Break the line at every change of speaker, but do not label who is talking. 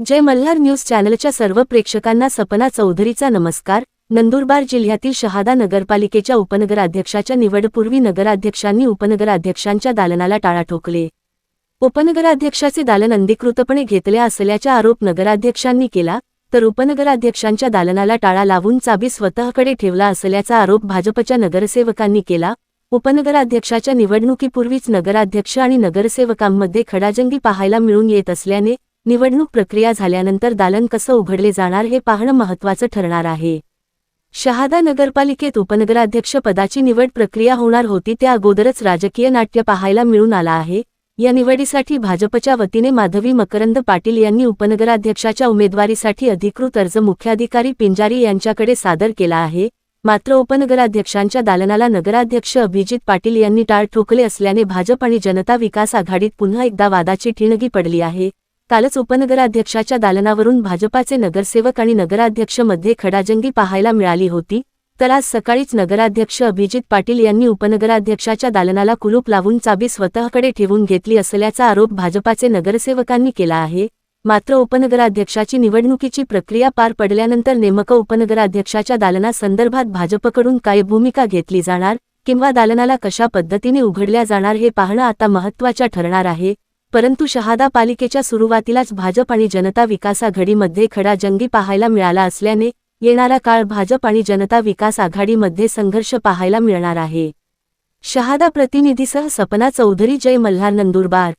जय Malhar news चॅनलच्या सर्व प्रेक्षकांना सपना चौधरीचा नमस्कार. नंदुरबार जिल्ह्यातील शहादा नगरपालिकेच्या उपनगराध्यक्षाच्या निवडपूर्वी नगराध्यक्षांनी उपनगराध्यक्षांच्या दालनाला टाळा ठोकले. उपनगराध्यक्षाचे दालन अंधिकृतपणे घेतले असल्याचा आरोप नगराध्यक्षांनी केला तर उपनगराध्यक्षांच्या दालनाला टाळा लावून चाबी स्वतःकडे ठेवला असल्याचा आरोप भाजपच्या नगरसेवकांनी केला. उपनगराध्यक्षाच्या निवडणुकीपूर्वीच नगराध्यक्ष आणि नगरसेवकांमध्ये खडाजंगी पाहायला मिळून येत असल्याने निवडणूक प्रक्रिया झाल्यानंतर दालन कसं उघडले जाणार हे पाहणं महत्त्वाचं ठरणार आहे. शहादा नगरपालिकेत उपनगराध्यक्ष पदाची निवड प्रक्रिया होणार होती त्या अगोदरच राजकीय नाट्य पाहायला मिळून आला आहे. या निवडीसाठी भाजपच्या वतीने माधवी मकरंद पाटील यांनी उपनगराध्यक्षाच्या उमेदवारीसाठी अधिकृत अर्ज मुख्याधिकारी पिंजारी यांच्याकडे सादर केला आहे. मात्र उपनगराध्यक्षांच्या दालनाला नगराध्यक्ष अभिजित पाटील यांनी टाळ ठोकले असल्याने भाजप आणि जनता विकास आघाडीत पुन्हा एकदा वादाची ठिणगी पडली आहे. कालच उपनगराध्यक्षाच्या दालनावरून भाजपाचे नगरसेवक आणि नगराध्यक्षमध्ये खडाजंगी पाहायला मिळाली होती तर आज सकाळीच नगराध्यक्ष अभिजित पाटील यांनी उपनगराध्यक्षाच्या दालनाला कुलूप लावून चाबी स्वतःकडे ठेवून घेतली असल्याचा आरोप भाजपाचे नगरसेवकांनी केला आहे. मात्र उपनगराध्यक्षाची निवडणुकीची प्रक्रिया पार पडल्यानंतर नेमकं उपनगराध्यक्षाच्या दालनासंदर्भात भाजपकडून काय भूमिका घेतली जाणार किंवा दालनाला कशा पद्धतीने उघडल्या जाणार हे पाहणं आता महत्त्वाच्या ठरणार आहे. परंतु शहादा पालिकेच्या सुरुवातीलाच भाजप आणि जनता विकास आघाडीमध्ये खडा जंगी पाहायला मिळाला असल्याने येणारा काळ भाजप आणि जनता विकास आघाडीमध्ये संघर्ष पाहायला मिळणार आहे. शहादा प्रतिनिधीसह सपना चौधरी जय मल्हार नंदुरबार.